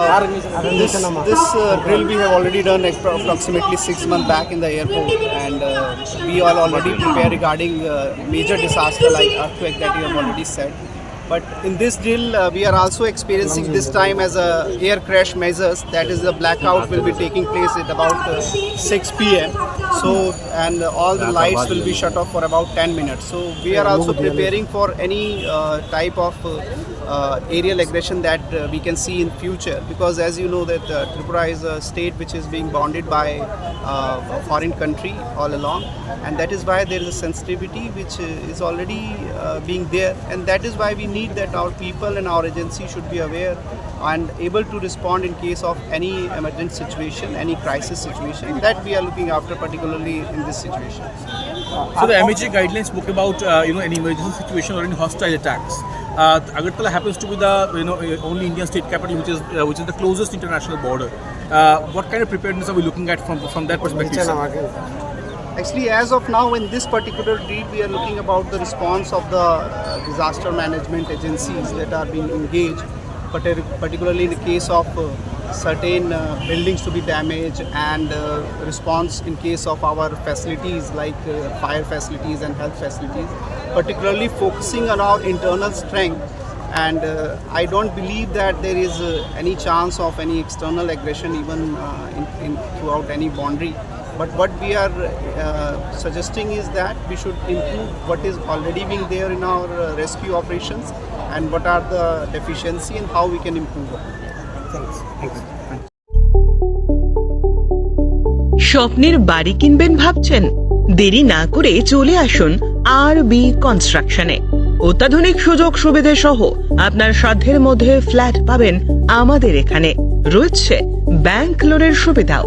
This, this uh, drill we have already done approximately six months back in the airport, and uh, we are already prepared regarding uh, major disaster like earthquake that you have already said. But in this drill, uh, we are also experiencing this time as a air crash measures. That is, the blackout will be taking place at about uh, 6 p.m. So, and uh, all the lights will be shut off for about 10 minutes. So, we are also preparing for any uh, type of uh, uh, aerial aggression that uh, we can see in future because as you know that uh, Tripura is a state which is being bounded by a foreign country all along and that is why there is a sensitivity which is already being there and that is why we need that our people and our agency should be aware and able to respond in case of any emergent situation, any crisis situation that we are looking after, particularly in this situation. So the MHA guidelines spoke about uh, you know any emergency situation or any hostile attacks. Uh, Agartala happens to be the you know uh, only Indian state capital which is uh, which is the closest international border. Uh, what kind of preparedness are we looking at from from that perspective? Actually, as of now, in this particular deed, we are looking about the response of the uh, disaster management agencies that are being engaged particularly in the case of uh, certain uh, buildings to be damaged and uh, response in case of our facilities like uh, fire facilities and health facilities particularly focusing on our internal strength and uh, i don't believe that there is uh, any chance of any external aggression even in, in, throughout any boundary But what we are uh, suggesting is that we should improve what is already being there in our uh, rescue operations and what are the deficiency and how we can improve it. Thanks. Thanks. স্বপ্নের বাড়ি কিনবেন ভাবছেন দেরি না করে চলে আসুন আর B কনস্ট্রাকশনে অত্যাধুনিক সুযোগ সুবিধে সহ আপনার সাধ্যের মধ্যে ফ্ল্যাট পাবেন আমাদের এখানে রয়েছে ব্যাংক লোনের সুবিধাও